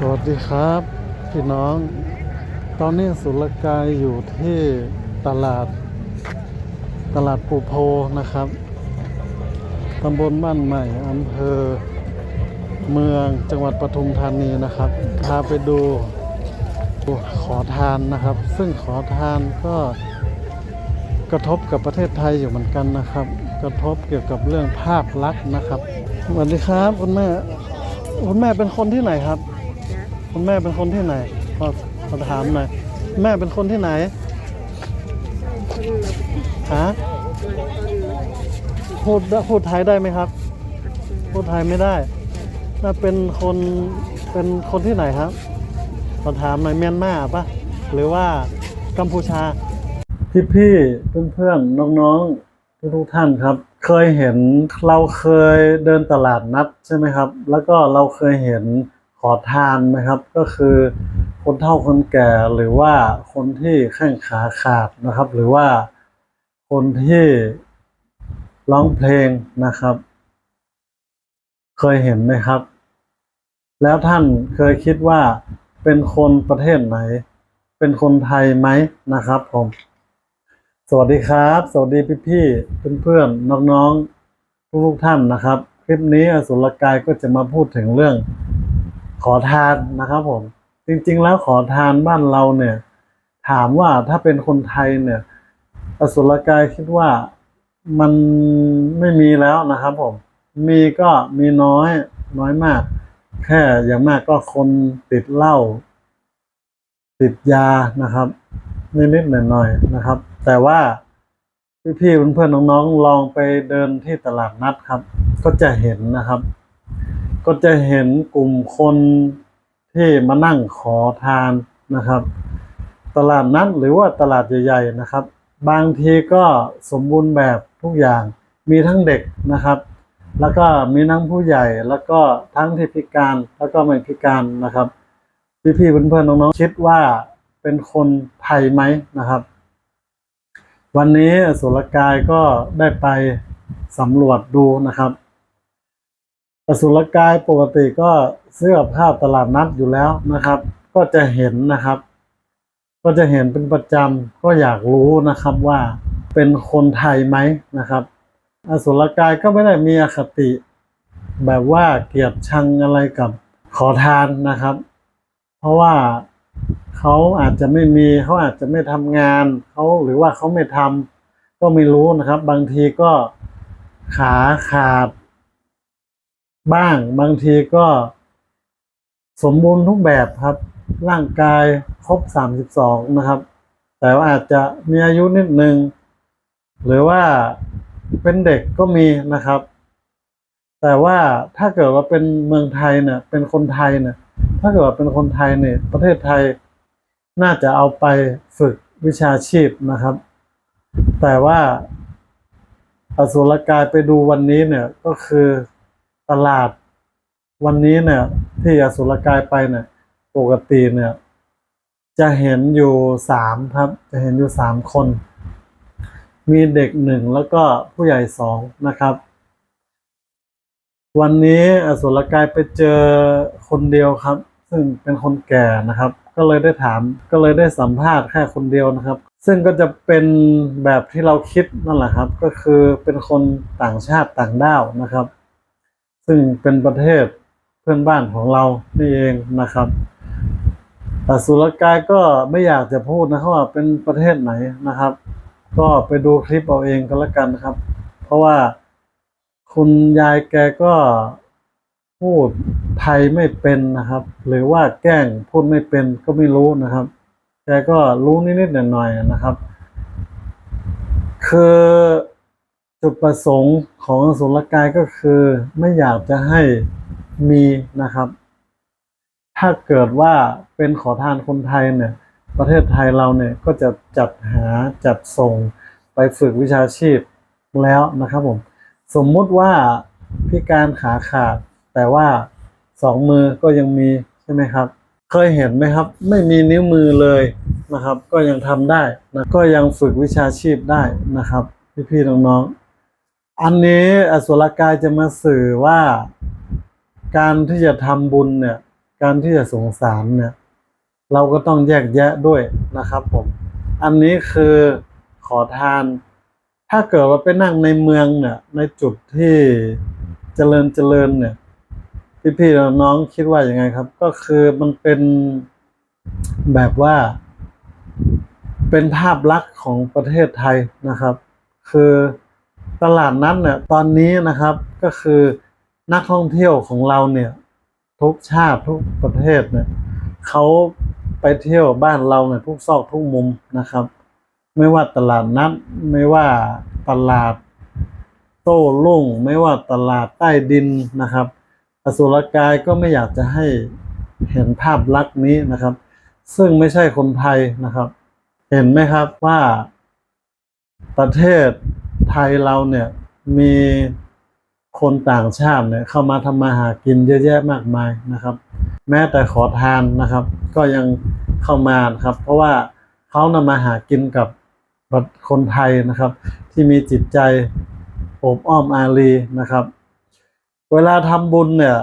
สวัสดีครับ พี่น้อง ตอนนี้สุรกายอยู่ที่ตลาด ตลาดปูโพนะครับตำบลบ้านใหม่อำเภอเมืองจังหวัดปทุมธานีนะครับ พาไปดูขอทานนะครับ ซึ่งขอทานก็กระทบกับประเทศไทยอยู่เหมือนกันนะครับ กระทบเกี่ยวกับเรื่องภาพลักษณ์นะครับสวัสดีครับคุณแม่คุณแม่เป็นคนที่ไหนครับ คุณแม่เป็นคนที่ไหนขอขอถามหน่อยแม่เป็นคนที่ไหนฮะพูดพูดไทยได้ไหมครับ พูดไทยไม่ได้ถ้าเป็นคนเป็นคนที่ไหนครับขอถามหน่อยเมียนมาปะหรือว่ากัมพูชา พี่พี่เพื่อนเพื่อนๆน้องๆทุกทุกท่านครับ เคยเห็นเราเคยเดินตลาดนัดใช่ไหมครับ แล้วก็เราเคยเห็น ขอทานนะครับ ก็คือคนเฒ่าคนแก่หรือว่าคนที่แข้งขาขาดนะครับ หรือว่าคนที่ร้องเพลงนะครับ เคยเห็นไหมครับ แล้วท่านเคยคิดว่าเป็นคนประเทศไหน เป็นคนไทยไหมนะครับผมสวัสดีครับ สวัสดีพี่พี่เพื่อนๆน้องๆทุกๆท่านนะครับ คลิปนี้อสุรกายก็จะมาพูดถึงเรื่อง ขอทานนะครับผม จริงๆแล้วขอทานบ้านเราเนี่ย ถามว่าถ้าเป็นคนไทยเนี่ยอสุรกายคิดว่ามันไม่มีแล้วนะครับผม มีก็มีน้อยน้อยมาก แค่อย่างมากก็คนติดเหล้าติดยานะครับนิดๆหน่อยๆนะครับ แต่ว่าพี่ๆเพื่อนๆน้องๆลองไปเดินที่ตลาดนัดครับ ก็จะเห็นนะครับ ก็จะเห็นกลุ่มคนที่มานั่งขอทานนะครับ ตลาดนัดหรือว่าตลาดใหญ่ๆนะครับ บางทีก็สมบูรณ์แบบทุกอย่างมีทั้งเด็กนะครับ แล้วก็มีทั้งผู้ใหญ่แล้วก็ทั้งที่พิการแล้วก็ไม่พิการนะครับ พี่ๆเพื่อนๆน้องๆคิดว่าเป็นคนไทยไหมนะครับ วันนี้สุรกายก็ได้ไปสำรวจดูนะครับ อสุรกายปกติก็ซื้อกับข้าตลาดนัดอยู่แล้วนะครับ ก็จะเห็นนะครับ ก็จะเห็นเป็นประจำก็อยากรู้นะครับว่าเป็นคนไทยไหมนะครับ อสุรกายก็ไม่ได้มีอคติ แบบว่าเกลียดชังอะไรกับขอทานนะครับ เพราะว่าเขาอาจจะไม่มีเขาอาจจะไม่ทำงานเขาหรือว่าเขาไม่ทำก็ไม่รู้นะครับ บางทีก็ขาขาด บ้าง บางทีก็ สมบูรณ์ทุกแบบครับ ร่างกายครบสามสิบสองนะครับ แต่ว่าอาจจะมีอายุนิดนึง หรือว่าเป็นเด็กก็มีนะครับ แต่ว่าถ้าเกิดว่าเป็นเมืองไทยเนี่ยเป็นคนไทยเนี่ยถ้าเกิดว่าเป็นคนไทยเนี่ยประเทศไทยน่าจะเอาไปฝึกวิชาชีพนะครับ แต่ว่าอสุรกายไปดูวันนี้เนี่ยก็คือ ตลาด วันนี้เนี่ย ที่อสุรกายไปเนี่ย ปกติเนี่ย จะเห็นอยู่สามครับ จะเห็นอยู่สามคน มีเด็กหนึ่งแล้วก็ผู้ใหญ่สองนะครับ วันนี้อสุรกายไปเจอคนเดียวครับ ซึ่งเป็นคนแก่นะครับ ก็เลยได้ถาม ก็เลยได้สัมภาษณ์แค่คนเดียวนะครับซึ่งก็จะเป็นแบบที่เราคิดนั่นแหละครับ ก็คือเป็นคนต่างชาติต่างด้าวนะครับ ซึ่งเป็นประเทศเพื่อนบ้านของเรานี่เองนะครับแต่สุรกายก็ไม่อยากจะพูดนะครับว่าเป็นประเทศไหนนะครับ ก็ไปดูคลิปเอาเองก็แล้วกันนะครับ เพราะว่าคุณยายแกก็พูดไทยไม่เป็นนะครับ หรือว่าแกล้งพูดไม่เป็นก็ไม่รู้นะครับแกก็รู้นิดๆหน่อยๆนะครับ คือ จุดประสงค์ของอสุรกายก็คือไม่อยากจะให้มีนะครับ ถ้าเกิดว่าเป็นขอทานคนไทยเนี่ย ประเทศไทยเราเนี่ยก็จะจัดหาจัดส่งไปฝึกวิชาชีพแล้วนะครับผม สมมุติว่าพิการขาขาด แต่ว่าสองมือก็ยังมีใช่ไหมครับ เคยเห็นไหมครับ ไม่มีนิ้วมือเลยนะครับ ก็ยังทำได้นะก็ยังฝึกวิชาชีพได้นะครับ พี่ๆน้องๆ อันนี้อสุรกายจะมาสื่อว่า การที่จะทำบุญเนี่ย การที่จะสงสารเนี่ย เราก็ต้องแยกแยะด้วยนะครับผม อันนี้คือขอทาน ถ้าเกิดว่าไปนั่งในเมืองเนี่ย ในจุดที่เจริญเจริญเนี่ย พี่ๆน้องๆคิดว่าอย่างไงครับ ก็คือมันเป็นแบบว่า เป็นภาพลักษณ์ของประเทศไทยนะครับ คือ ตลาดนัดเนี่ยตอนนี้นะครับก็คือนักท่องเที่ยวของเราเนี่ย ทุกชาติทุกประเทศเนี่ยเขาไปเที่ยวบ้านเราเนี่ยทุกซอกทุกมุมนะครับ ไม่ว่าตลาดนัดไม่ว่าตลาดโต้รุ่งไม่ว่าตลาดใต้ดินนะครับอสุรกายก็ไม่อยากจะให้เห็นภาพลักษณ์นี้นะครับ ซึ่งไม่ใช่คนไทยนะครับ เห็นไหมครับว่าประเทศ ไทยเราเนี่ยมีคนต่างชาติเนี่ยเข้ามาทำมาหากินเยอะแยะมากมายนะครับ แม้แต่ขอทานนะครับ ก็ยังเข้ามาครับ เพราะว่าเขานำมาหากินกับคนไทยนะครับ ที่มีจิตใจอบอ้อมอารีนะครับ เวลาทำบุญเนี่ย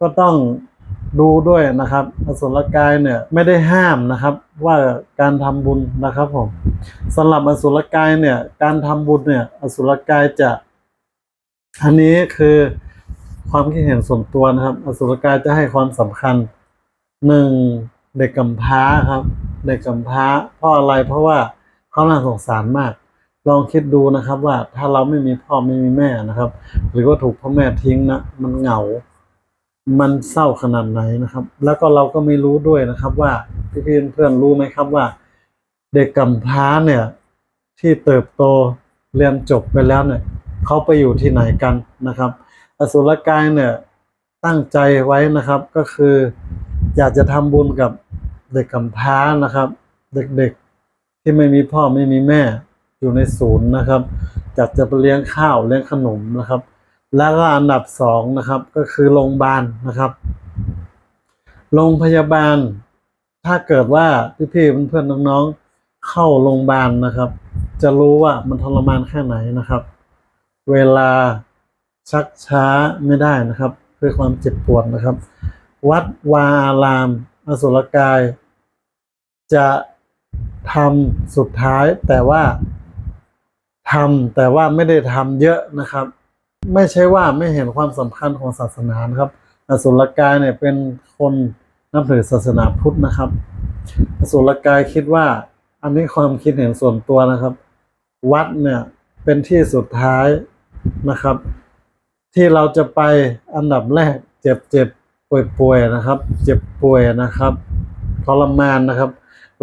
ก็ต้องดูด้วยนะครับอสุรกายเนี่ยไม่ได้ห้ามนะครับ ว่าการทำบุญนะครับผมสำหรับอสุรกายเนี่ย การทำบุญเนี่ย อสุรกายจะ อันนี้คือความคิดเห็นส่วนตัวนะครับ อสุรกายจะให้ความสำคัญหนึ่งเด็กกำพร้าครับ เด็กกำพร้า เพราะอะไรเพราะว่าเขาน่าสงสารมาก ลองคิดดูนะครับว่าถ้าเราไม่มีพ่อไม่มีแม่นะครับ หรือว่าถูกพ่อแม่ทิ้งนะมันเหงา มันเศร้าขนาดไหนนะครับ แล้วก็เราก็ไม่รู้ด้วยนะครับว่า พี่ๆเพื่อนรู้ไหมครับว่า เด็กกำพร้าเนี่ย ที่เติบโตเรียนจบไปแล้วเนี่ยเขาไปอยู่ที่ไหนกันนะครับ อสุรกายเนี่ยตั้งใจไว้นะครับก็คืออยากจะทำบุญกับเด็กกำพร้านะครับ เด็กๆที่ไม่มีพ่อไม่มีแม่อยู่ในศูนย์นะครับอยากจะไปเลี้ยงข้าวเลี้ยงขนมนะครับ แล้วก็อันดับสองนะครับก็คือโรงพยาบาลนะครับโรงพยาบาล ถ้าเกิดว่าพี่ๆเพื่อนๆน้องๆเข้าโรงพยาบาลนะครับ จะรู้ว่ามันทรมานแค่ไหนนะครับ เวลาชักช้าไม่ได้นะครับด้วยความเจ็บปวดนะครับ วัดวาอาราม อสุรกาย จะทำสุดท้ายแต่ว่าทำแต่ว่าไม่ได้ทำเยอะนะครับ ไม่ใช่ว่าไม่เห็นความสำคัญของศาสนานะครับ อสุรกายเนี่ยเป็นคน นับถือศาสนาพุทธนะครับอสุรกายคิดว่า อันนี้ความคิดเห็นส่วนตัวนะครับ วัดเนี่ยเป็นที่สุดท้ายนะครับ ที่เราจะไปอันดับแรกเจ็บเจ็บป่วยป่วยนะครับ เจ็บป่วยนะครับทรมานนะครับ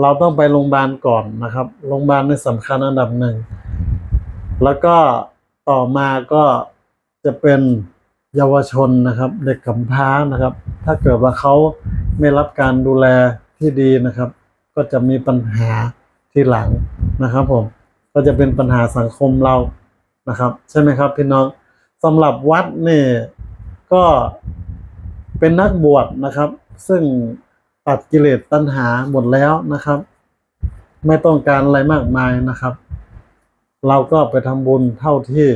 เราต้องไปโรงพยาบาลก่อนนะครับโรงพยาบาลนี่สำคัญอันดับหนึ่งแล้วก็ต่อมาก็จะเป็น เยาวชนนะครับ เด็กกำพร้านะครับ ถ้าเกิดว่าเขาไม่รับการดูแลที่ดีนะครับ ก็จะมีปัญหาที่หลังนะครับ ผมก็จะเป็นปัญหาสังคมเรานะครับ ใช่ไหมครับ พี่น้องสำหรับวัดนี่ก็เป็นนักบวชนะครับ ซึ่งตัดกิเลสตัณหาหมดแล้วนะครับ ไม่ต้องการอะไรมากมายนะครับ เราก็ไปทำบุญเท่าที่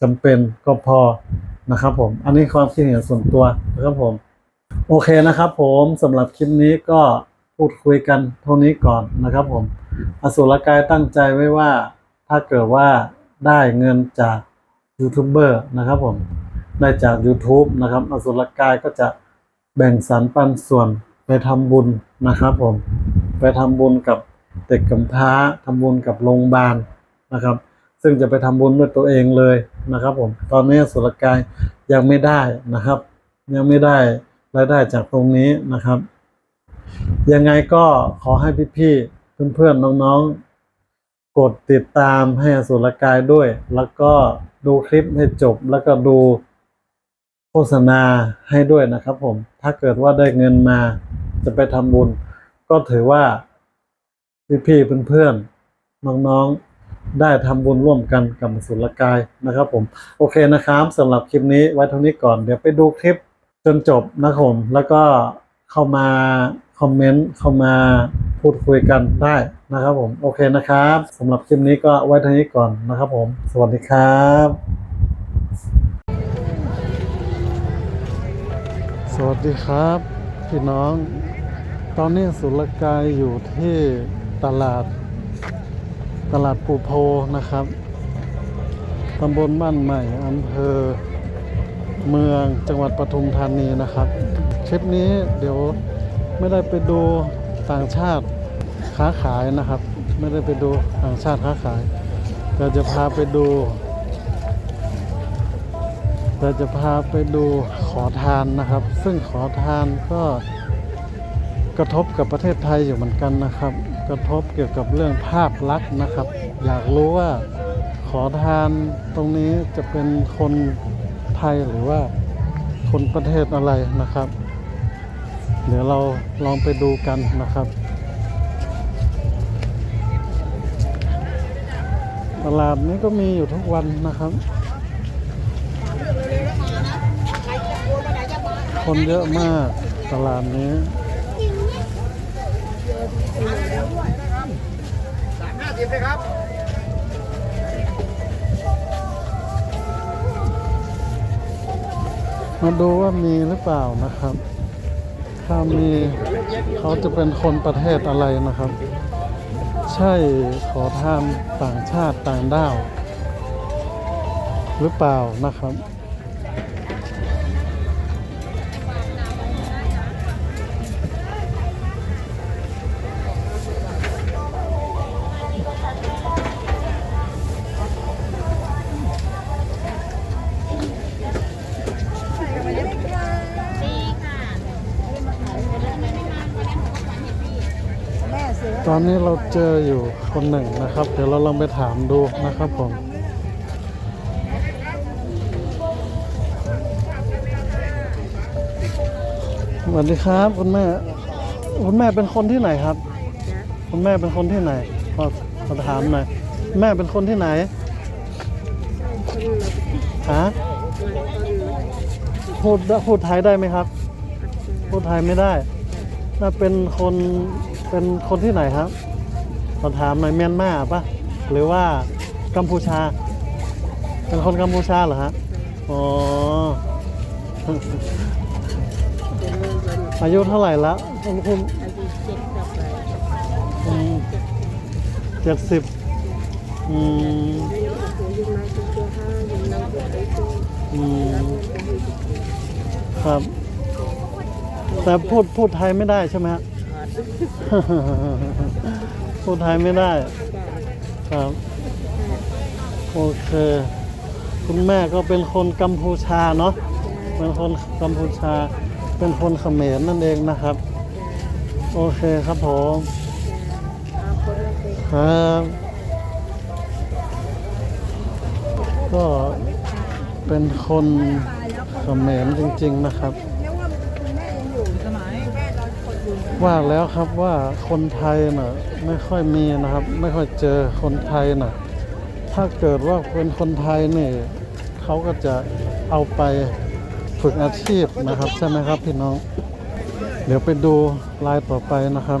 จำเป็นก็พอ นะครับผม อันนี้ความคิดเห็นส่วนตัวนะครับผม โอเคนะครับผมสำหรับคลิปนี้ก็พูดคุยกันเท่านี้ก่อนนะครับผม อสุรกายตั้งใจไว้ว่าถ้าเกิดว่าได้เงินจากยูทูบเบอร์นะครับผม ได้จาก YouTube นะครับ อสุรกายก็จะแบ่งสรรปันส่วนไปทำบุญนะครับผม ไปทำบุญกับเด็กกำพร้าทำบุญกับโรงพยาบาลนะครับ ซึ่งจะไปทำบุญด้วยตัวเองเลย นะครับ ผมตอนนี้สุรกายยังไม่ได้นะครับ ยังไม่ได้รายได้จากตรงนี้นะครับ ยังไงก็ขอให้พี่ๆเพื่อนๆน้องๆ กดติดตามให้สุรกายด้วย แล้วก็ดูคลิปให้จบแล้วก็ดูโฆษณาให้ด้วยนะครับ ผม ถ้าเกิดว่าได้เงินมาจะไปทำบุญ ก็ถือว่าพี่ๆเพื่อนๆน้องๆ ได้ทำบุญร่วมกันกับสุรกายนะครับผม โอเคนะครับสำหรับคลิปนี้ไว้เท่านี้ก่อนเดี๋ยวไปดูคลิปจนจบนะครับผมแล้วก็เข้ามาคอมเมนต์เข้ามาพูดคุยกันได้นะครับผม โอเคนะครับสำหรับคลิปนี้ก็ไว้เท่านี้ก่อนนะครับผม สวัสดีครับ สวัสดีครับพี่น้อง ตอนนี้สุรกายอยู่ที่ตลาด ตลาดปูโพนะครับ ตำบลบ้านใหม่อำเภอเมืองจังหวัดปทุมธานีนะครับคลิปนี้เดี๋ยวไม่ได้ไปดูต่างชาติค้าขายนะครับ ไม่ได้ไปดูต่างชาติค้าขาย แต่จะพาไปดูเราจะพาไปดูขอทานนะครับ ซึ่งขอทานก็กระทบกับประเทศไทยอยู่เหมือนกันนะครับ กระทบเกี่ยวกับเรื่องภาพลักษณ์นะครับ อยากรู้ว่าขอทานตรงนี้จะเป็นคนไทยหรือว่าคนประเทศอะไรนะครับ เดี๋ยวเราลองไปดูกันนะครับ ตลาดนี้ก็มีอยู่ทุกวันนะครับ คนเยอะมากตลาดนี้ สามห้าสิบเลยครับมาดูว่ามีหรือเปล่านะครับ ถ้ามีเขาจะเป็นคนประเทศอะไรนะครับ ใช่ขอทานต่างชาติต่างด้าว หรือเปล่านะครับ อนนี้เราเจออยู่คนหนึ่งนะครับ เดี๋ยวเราลองไปถามดูนะครับผมสวัสดีครับคุณแม่ คุณแม่เป็นคนที่ไหนครับ คุณแม่เป็นคนที่ไหนขอขอถามหน่อยแม่เป็นคนที่ไหนฮะพูดพูดไทยได้ไหมครับ พูดไทยไม่ได้ เป็นคนเป็นคนที่ไหนครับขอถามหน่อยเมียนมาปะหรือว่ากัมพูชา เป็นคนกัมพูชาเหรอฮะอ๋ออายุเท่าไหร่ละคุณคุณเจ็ดสิบอือืมครับ แต่พูดพูดไทยไม่ได้ใช่ไหมฮะ พูดไทยไม่ได้ ครับ โอเค คุณแม่ก็เป็นคนกัมพูชาเนาะ เป็นคนกัมพูชา เป็นคนเขมรนั่นเองนะครับ โอเคครับผมครับก็เป็นคนเขมรจริง ๆ นะครับ ว่าแล้วครับว่าคนไทยน่ะไม่ค่อยมีนะครับ ไม่ค่อยเจอคนไทยน่ะถ้าเกิดว่าเป็นคนไทยนี่เขาก็จะเอาไปฝึกอาชีพนะครับ ใช่ไหมครับพี่น้อง เดี๋ยวไปดูลายต่อไปนะครับ